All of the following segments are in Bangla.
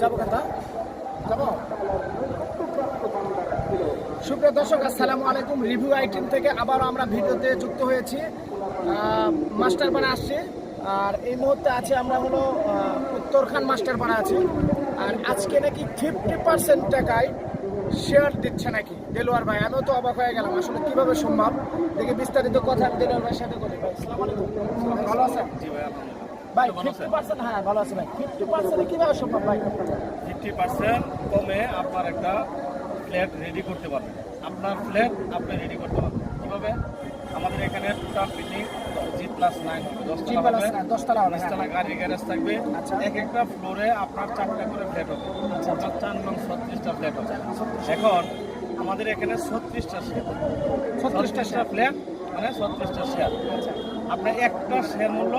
যাব সুপ্রিয় দর্শক, আসসালামু আলাইকুম। রিভিউ আইটেম থেকে আবার আমরা ভিডিওতে যুক্ত হয়েছি। মাস্টার পাড়া আসছে। আর এই মুহূর্তে আছে আমরা হলো উত্তরখান মাস্টার পাড়া আছি। আর আজকে নাকি ফিফটি পার্সেন্ট টাকায় শেয়ার দিচ্ছে নাকি? দেলোয়ার ভাই, আমিও তো অবাক হয়ে গেলাম। আসলে কীভাবে সম্ভব? দেখে বিস্তারিত কথা আমি দেলোয়ার ভাইয়ের সাথে বলি ভাই ভালো আছেন? জি ভাই ভাই ফিফটি পার্সেন্ট হ্যাঁ ভালো আছে ভাই। ফিফটি পার্সেন্ট কীভাবে সম্ভব ভাই? ফিফটি পার্সেন্ট কমে আপনার একটা ফ্ল্যাট রেডি করতে পারবেন। আপনার ফ্ল্যাট আপনি রেডি করতে পারবেন। কীভাবে? আমাদের এখানে total building G plus nine হবে দশতলা হবে। দশতলা হবে, হ্যাঁ। গাড়ি গ্যারেজ থাকবে। আচ্ছা। এক একটা ফ্লোরে আপনার চারটা করে ফ্ল্যাট হবে। আচ্ছা, আচ্ছা। আপনার চার নং ছত্রিশটা ফ্ল্যাট হবে। এখন আমাদের এখানে ছত্রিশটা শেয়ার ছত্রিশটা ছত্রিশটা ফ্ল্যাট মানে ছত্রিশটা শেয়ার আপনার একটা শেয়ার মূল্য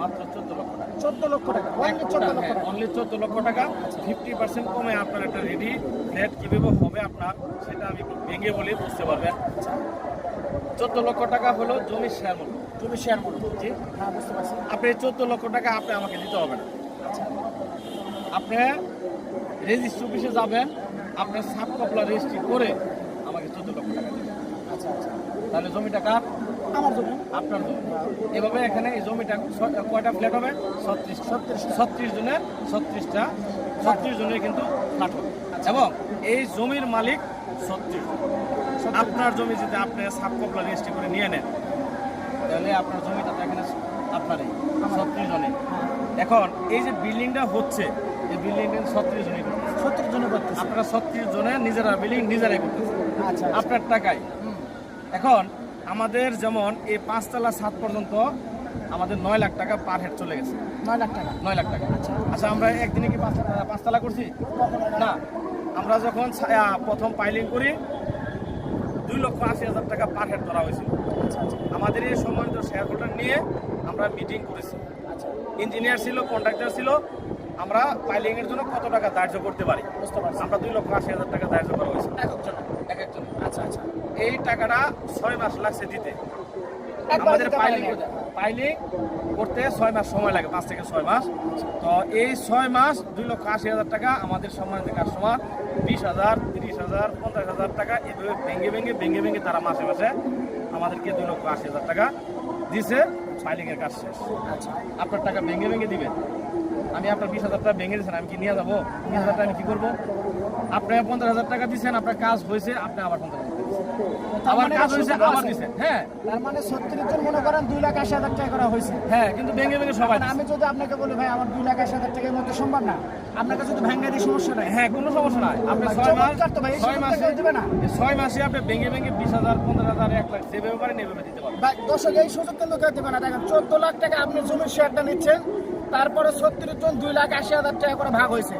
মাত্র চোদ্দ লক্ষ টাকা। চোদ্দ লক্ষ টাকা অনলি চোদ্দ লক্ষ টাকা। অনলি চোদ্দ লক্ষ টাকা ফিফটি পার্সেন্ট কমে আপনার একটা রেডি ফ্ল্যাট কীভাবে হবে আপনার সেটা আমি একটু ভেঙে বলে বুঝতে পারবেন? চোদ্দ লক্ষ টাকা হলো জমির শেয়ার মূল্য। তুমি শেয়ার জি? হ্যাঁ বুঝতে পারছি। আপনি চোদ্দ লক্ষ টাকা আপনি আমাকে দিতে হবে না। আপনি রেজিস্ট্রি অফিসে যাবেন আপনার সাব কপলা রেজিস্ট্রি করে আমাকে চোদ্দ লক্ষ টাকা দিবেন। আচ্ছা আচ্ছা। তাহলে জমিটা কার? আমার জন্য আপনার জমি। এভাবে এখানে এই জমিটা কয়টা ফ্ল্যাট হবে? ছত্রিশ। ছত্রিশ। ছত্রিশ জনের ছত্রিশটা। ছত্রিশ জনের কিন্তু ফ্ল্যাট হবে। এবং এই জমির মালিক ছত্রিশ। আপনার জমি যদি আপনি সাব কপলা রেজিস্ট্রি করে নিয়ে নেন তাহলে আপনার জমিটা তো এখানে আপনারই ছত্রিশ জনের। এখন এই যে বিল্ডিংটা হচ্ছে এই বিল্ডিংটা ছত্রিশ জনই করতেছে। সত্তর জনের করতেছি। আপনারা ছত্রিশ জনের নিজেরা বিল্ডিং নিজেরাই করতেছে আচ্ছা আপনার টাকায়। এখন আমাদের যেমন এই পাঁচতলা সাত পর্যন্ত আমাদের নয় লাখ টাকা পার হেড চলে গেছে। নয় লাখ টাকা। নয় লাখ টাকা। আচ্ছা। আমরা একদিনে কি পাঁচ- পাঁচতলা করছি? না। আমরা যখন প্রথম পাইলিং করি দুই লক্ষ আশি হাজার টাকা পার হেড ধরা হয়েছিল আচ্ছা আচ্ছা। আমাদের এই সম্মানিত শেয়ার হোল্ডার নিয়ে আমরা মিটিং করেছি। আচ্ছা। ইঞ্জিনিয়ার ছিল কন্ট্রাক্টর ছিল আমরা পাইলিং এর জন্য কত টাকা ধার্য করতে পারি? আমরা দুই লক্ষ আশি হাজার টাকা ধার্য করা হয়েছে এক একজন এক একজন আচ্ছা আচ্ছা। এই টাকাটা ছয় মাস লাগছে দিতে। আমাদের পাইলিং পাইলিং করতে ছয় মাস সময় লাগে পাঁচ থেকে ছয় মাস। তো এই ছয় মাস দুই লক্ষ আশি হাজার টাকা আমাদের সম্মানিত কাস্টমার বিশ হাজার তিরিশ হাজার পঞ্চাশ হাজার টাকা এভাবে ভেঙে ভেঙে ভেঙে ভেঙে তারা মাসে মাসে আমাদেরকে দুই লক্ষ আশি হাজার টাকা দিছে ফাইলিংয়ের কাজ শেষ। আচ্ছা। আপনার টাকা ভেঙে ভেঙে দিবেন? আমি আপনার বিশ হাজার টাকা ভেঙে দিয়েছেন, আমি কি নিয়ে যাব? বিশ হাজার টাকা আমি কি করব? আপনি পঞ্চাশ হাজার টাকা দিচ্ছেন আপনার কাজ হয়েছে, আপনি আবার পঞ্চাশ মানে কাজ হয়েছে হ্যাঁ। তার মানে ছত্রিশ জন মনে করেন দুই লাখ আশি হাজার টাকা করা হয়েছে। হ্যাঁ কিন্তু ভেঙে ভেঙে সবাই আমি যদি আপনাকে বলি ভাই আমার দুই লাখ আশি হাজার টাকার মধ্যে সম্ভব না? আপনাকে যদি ভাঙ্গা দিই সমস্যা নাই। হ্যাঁ কোনো সমস্যা নাই। আপনি ছয় মাস ছয় না। ছয় আপনি ভেঙে ভেঙে বিশ হাজার পনেরো হাজার এক লাখ যেভাবে পারেন এভাবে দিতে পারবেন। দর্শক এই সুযোগ কিন্তু কেউ দেবে না। দেখেন চোদ্দ লাখ টাকা আপনি জমির শেয়ারটা নিচ্ছেন তারপরে ছত্রিশ জন দুই লাখ আশি হাজার টাকা করে ভাগ হয়েছে।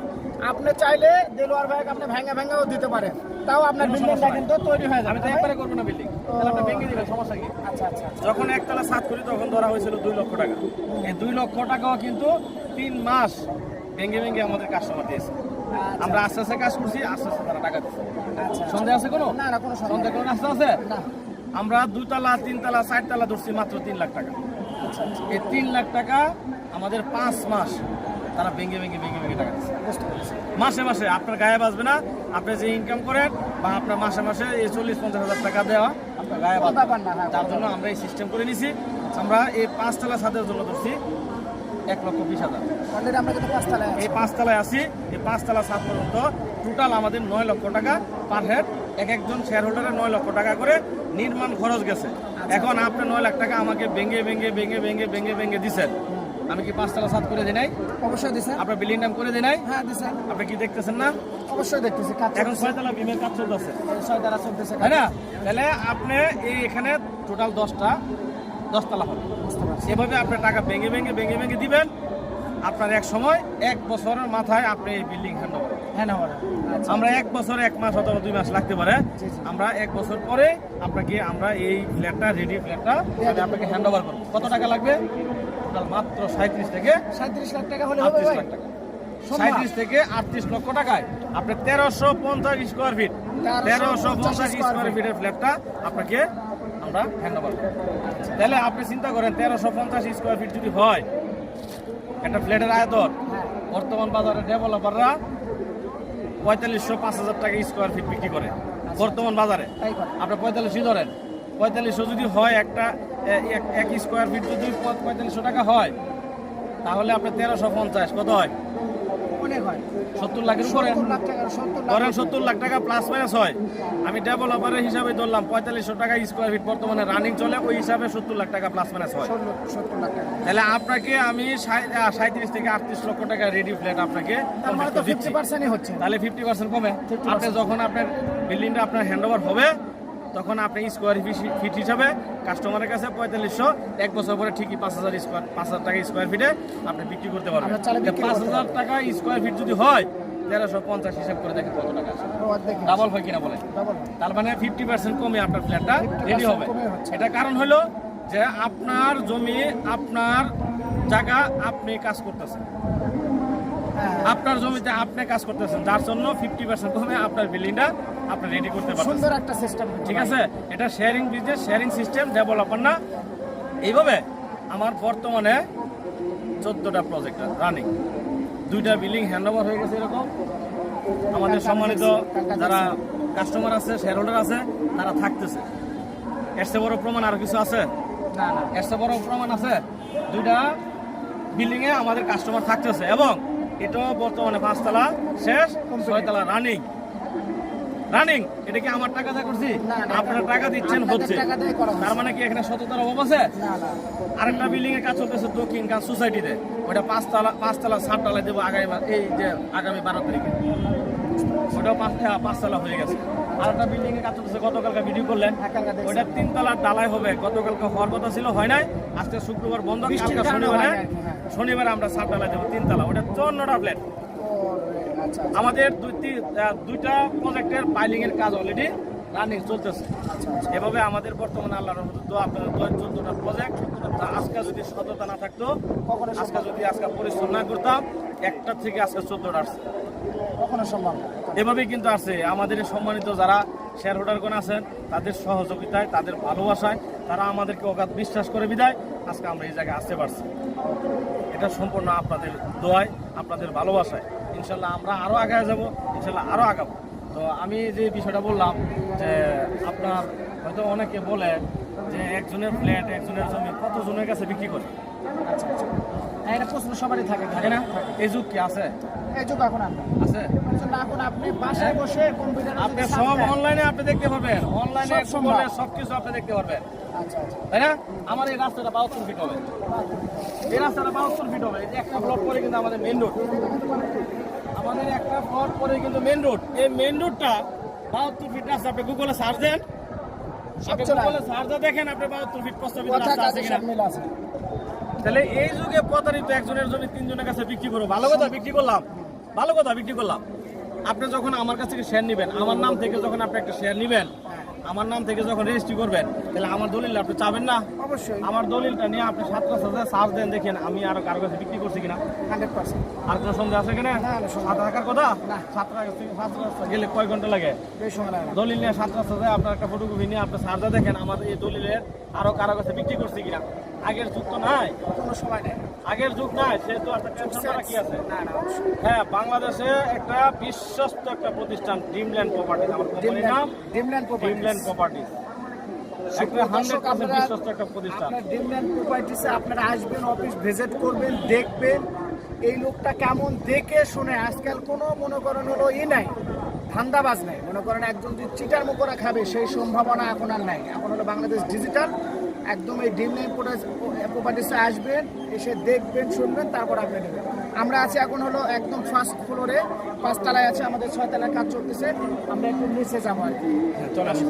আপনি চাইলে দেলোয়ার ভাই আপনি ভেঙে ভেঙেও দিতে পারেন। তাও আপনার বিল্ডিংটা কিন্তু তৈরি হয়ে যাবে আমি তো একবারে করব না বিল্ডিং তাহলে আপনি ভেঙে দিবেন সমস্যা কি? আচ্ছা আচ্ছা। যখন একতলা সাত করি তখন ধরা হয়েছিল দুই লক্ষ টাকা। এই দুই লক্ষ টাকাও কিন্তু তিন মাস ভেঙে ভেঙে আমাদের কাস্টমার দিয়েছে। আচ্ছা। আমরা আস্তে আস্তে কাজ করছি আস্তে আস্তে তারা টাকা দিচ্ছে। আচ্ছা। সন্দেহ আছে কোনো? না না কোনো সন্দেহ কোনো রাস্তা আছে? না। আমরা দুতলা তিনতলা চারতলা ধরছি মাত্র তিন লাখ টাকা। আচ্ছা এই তিন লাখ টাকা আমাদের পাঁচ মাস তারা ভেঙে ভেঙে ভেঙে ভেঙে টাকা দিচ্ছে। মাসে মাসে আপনার গায়ে বাঁচবে না আপনি যে ইনকাম করেন বা আপনার মাসে মাসে এই চল্লিশ পঞ্চাশ হাজার টাকা দেওয়া আপনার গায়ে হ্যাঁ। তার জন্য আমরা এই সিস্টেম করে নিছি। আমরা এই পাঁচতলা ছাদের জন্য ধরছি এক লক্ষ বিশ হাজার। এই পাঁচতলায় আছি। এই পাঁচতলা ছাদ পর্যন্ত টোটাল আমাদের নয় লক্ষ টাকা পার হেড এক একজন শেয়ার হোল্ডারের নয় লক্ষ টাকা করে নির্মাণ খরচ গেছে। এখন আপনি নয় লাখ টাকা আমাকে ভেঙে ভেঙে ভেঙে ভেঙে ভেঙে ভেঙে দিছেন। আমি কি পাঁচতলা সাত করে নাই? অবশ্যই দিছেন আপনার বিল্ডিং নাম করে নাই? হ্যাঁ দিছেন আপনি কি দেখতেছেন না? অবশ্যই দেখতেছি এখন ছয়তলা বিমের কাজ চলতেছে। ছয় দ্বারা চলতেছে তাই না? তাহলে আপনি এই এখানে টোটাল দশটা দশতলা হবে। এভাবে আপনার টাকা ভেঙে ভেঙে ভেঙে ভেঙে দিবেন। আপনার এক সময় এক বছরের মাথায় আপনি এই বিল্ডিং হ্যান্ড ওভার আমরা এক বছর এক মাস অথবা দুই মাস লাগতে পারে। আমরা এক বছর পরে আপনাকে আমরা এই ফ্ল্যাটটা রেডি ফ্ল্যাটটা আপনাকে হ্যান্ড ওভার করব। কত টাকা লাগবে? টোটাল মাত্র সাঁত্রিশ থেকে সাঁত্রিশ লাখ টাকা হলে হবে আটত্রিশ লাখ টাকা? সাঁত্রিশ থেকে আটত্রিশ লক্ষ টাকায়। আপনি তেরোশো পঞ্চাশ স্কোয়ার ফিট তেরোশো পঞ্চাশ স্কোয়ার ফিটের ফ্ল্যাটটা আপনাকে আমরা হ্যান্ড ওভার তাহলে আপনি চিন্তা করেন তেরোশো পঞ্চাশ স্কোয়ার ফিট যদি হয় একটা ফ্ল্যাটের আয়তন হ্যাঁ। বর্তমান বাজারে ডেভেলপাররা পঁয়তাল্লিশশো পাঁচ হাজার টাকা স্কোয়ার ফিট বিক্রি করে। বর্তমান বাজারে। আপনার পঁয়তাল্লিশই ধরেন। পঁয়তাল্লিশশো যদি হয় একটা এক- এক স্কোয়ার ফিট যদি পঁয়তাল্লিশশো টাকা হয় তাহলে আপনার তেরোশো পঞ্চাশ কত হয়? সত্তর লাখের উপরে। লাখ সত্তর লাখ ধরেন সত্তর লাখ টাকা প্লাস মাইনাস হয়। আমি ডেভেলপারের হিসাবে ধরলাম পঁয়তাল্লিশশো টাকা স্কোয়ার ফিট বর্তমানে রানিং চলে ওই হিসাবে সত্তর লাখ টাকা প্লাস মাইনাস হয়। তাহলে আপনাকে আমি সাঁত্রিশ থেকে আটত্রিশ লক্ষ টাকা রেডি ফ্ল্যাট আপনাকে মানে তাহলে ফিফটি পার্সেন্ট কমে। 50% আপনি যখন আপনার বিল্ডিংটা আপনার হ্যান্ড ওভার হবে তখন আপনি স্কোয়ার ফিট হিসাবে কাস্টমারের কাছে পঁয়তাল্লিশশো এক বছর পরে ঠিকই পাঁচ হাজার স্কোয়ার পাঁচ হাজার টাকা স্কোয়ার ফিটে আপনি বিক্রি করতে পারবেন। বিক্রি পাঁচ হাজার টাকা স্কোয়ার ফিট যদি হয় তেরোশো পঞ্চাশ হিসাব করে দেখেন কত টাকা আছে। ডাবল হয় কিনা বলে তার মানে ফিফটি পার্সেন্ট কমে আপনার ফ্ল্যাটটা রেডি হবে। এটা কারণ হলো যে আপনার জমি আপনার জায়গা আপনি কাজ করতেছেন। হ্যাঁ। আপনার জমিতে আপনি কাজ করতেছেন যার জন্য ফিফটি পার্সেন্ট কমে আপনার বিল্ডিংটা আপনি রেডি করতে পারবেন সুন্দর একটা সিস্টেম ঠিক আছে? এটা sharing business sharing system developer না? এইভাবে আমার বর্তমানে চোদ্দটা প্রজেক্ট রানিং দুইটা বিল্ডিং হ্যান্ড ওভার হয়ে গেছে এরকম। আমাদের সম্মানিত যারা কাস্টমার আছে শেয়ার হোল্ডার আছে তারা থাকতেছে। এর বড় প্রমাণ আরও কিছু আছে? না না। এর বড় প্রমাণ আছে দুইটা বিল্ডিং এ আমাদের কাস্টমার থাকতেছে এবং এটাও বর্তমানে পাঁচতলা শেষ ছয়তলা রানিং রানিং এটা কি আমার টাকা দিয়ে করছি? আপনারা টাকা দিচ্ছেন হচ্ছে। তার মানে কি এখানে সততার অভাব আছে? আরেকটা বিল্ডিং এর কাজ চলতেছে দক্ষিণ কাজ সোসাইটিতে ওটা পাঁচতলা পাঁচতলা সাততলা দেবো আগামী এই যে আগামী বারো তারিখে। ওটাও পাঁচ হ্যাঁ, পাঁচতলা হয়ে গেছে। বিল্ডিং এর কাজ চলতেছে গতকালকে ভিডিও করলেন। ওটা তিনতলা ডালাই হবে। গতকালকে হওয়ার কথা ছিল হয় নাই? আজকে শুক্রবার বন্ধ বৃষ্টির কালকে শনিবারে হয়। শনিবারে আমরা সাততলা দেবো তিনতলা। ওটা চুয়ান্নটা ফ্ল্যাট আমাদের দুই তি- দুইটা প্রজেক্টের পাইলিং এর কাজ অলরেডি রানিং চলতেছে। আচ্ছা আচ্ছা এভাবে আমাদের বর্তমানে আল্লাহ রহমতুল দোয়া আপনাদের চোদ্দটা প্রজেক্ট আজকে যদি সততা না থাকতো কখনো আজকে যদি আজকে পরিশ্রম না করতাম একটা থেকে আজকে চোদ্দটা আসছে। কখনো সম্ভব? এভাবেই কিন্তু আছে আমাদের সম্মানিত যারা শেয়ার হোল্ডারগণ আছেন তাদের সহযোগিতায় তাদের ভালোবাসায় তারা আমাদেরকে অগাধ বিশ্বাস করে বিদায়। আজকে আমরা এই জায়গায় আসতে পারছি। এটা সম্পূর্ণ আপনাদের দোয়ায় আপনাদের ভালোবাসায়। ইনশাল্লাহ আমরা আরও আগে যাব, ইনশাল্লাহ আরও আগাবো। তো আমি যে বিষয়টা বললাম যে আপনার হয়তো অনেকে বলে যে একজনের ফ্ল্যাট একজনের জমি কতজনের কাছে বিক্রি করে? আচ্ছা আচ্ছা এটা প্রশ্ন সবারই থাকে থাকে না এই যুগ কি আছে? এই যুগ এখন আছে? এখন আপনি বাসায় বসে কম্পিউটারে আপনি সব অনলাইনে আপনি দেখতে পারবেন। অনলাইনে সব সবকিছু আপনি দেখতে পারবেন। আচ্ছা আচ্ছা। তাই না? আমার এই রাস্তাটা বাহাত্তর ফিট হবে। এই রাস্তাটা বাহাত্তর ফিট হবে। একটা প্লট পরে কিন্তু আমাদের মেন রোড আমাদের একটা প্লট পরে কিন্তু মেন রোড এই মেন রোডটা বাহাত্তর ফিট রাস্তা। আপনি গুগলে সার্চ দেন। আপনি গুগলে সার্চ দেখেন আপনি বাহাত্তর ফিট প্রস্তাবিত রাস্তা আছে কিনা। আছে? তাহলে এই যুগে প্রতারিত একজনের জন্য তিনজনের কাছে বিক্রি করব। ভালো কথা, বিক্রি করলাম। ভালো কথা, বিক্রি করলাম। আপনি যখন আমার কাছ থেকে শেয়ার নেবেন, আমার নাম থেকে যখন আপনি একটা শেয়ার নেবেন আমার নাম থেকে যখন রেজিস্ট্রি করবেন তাহলে আমার দলিল আপনি চাবেন না? অবশ্যই। আমার দলিলটা নিয়ে আপনি সাতটা সাথে সার্চ দেন দেখেন আমি আরও কারও কাছে বিক্রি করছি কিনা। Hundred percent. আর কোনো সন্দেহ আছে কিনা? সাত টাকার কথা? সাত টাকা সাত রাস্তা গেলে কয় ঘণ্টা লাগে। দলিল নিয়ে সাত রাস্তা যায় আপনার একটা ফটোকপি নিয়ে আপনি সার্চা দেখেন আমার এই দলিলের আরও কারও কাছে বিক্রি করছি কিনা। আগের যুগ তো নাই। কোনো সময় নেই। আগের যুগ নাই সেহেতু আপনার টেনশন কি আছে? না না হ্যাঁ বাংলাদেশে একটা বিশ্বস্ত একটা প্রতিষ্ঠান ড্রিমল্যান্ড প্রপার্টিজ আমার কোম্পানির নাম। ডিমল্যান্ড ড্রিমল্যান্ড প্রপার্টিজ একটা হান্ড্রেড পার্সেন্ট বিশ্বস্ত একটা প্রতিষ্ঠান। আপনার ডিমল্যান্ড প্রপার্টিসে আপনারা আসবেন অফিস ভিজিট করবেন দেখবেন এই লোকটা কেমন দেখে শুনে। আজকাল কোনো মনে করেন হলো ই নাই ধান্দাবাজ নাই। মনে করেন একজন যদি চিটার মুখরা খাবে সেই সম্ভাবনা এখন আর নাই। এখন হলো বাংলাদেশ ডিজিটাল একদম এই ডিমল্যান্ড প্রপার্টিসে আসবেন এসে দেখবেন শুনবেন তারপর আপনি নেবেন আমরা আছি এখন হলো একদম ফার্স্ট ফ্লোরে পাঁচতলায় আছে আমাদের ছয়তলায় কাজ চলতেছে। আমরা একটু নিচে যাব আর কি। হ্যাঁ, চলে আসুন।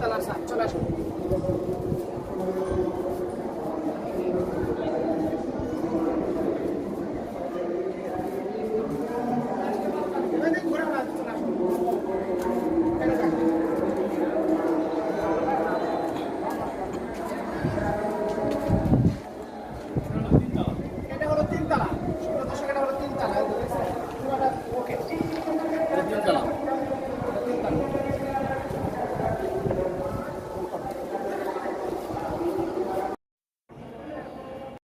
তালা চলে আসুন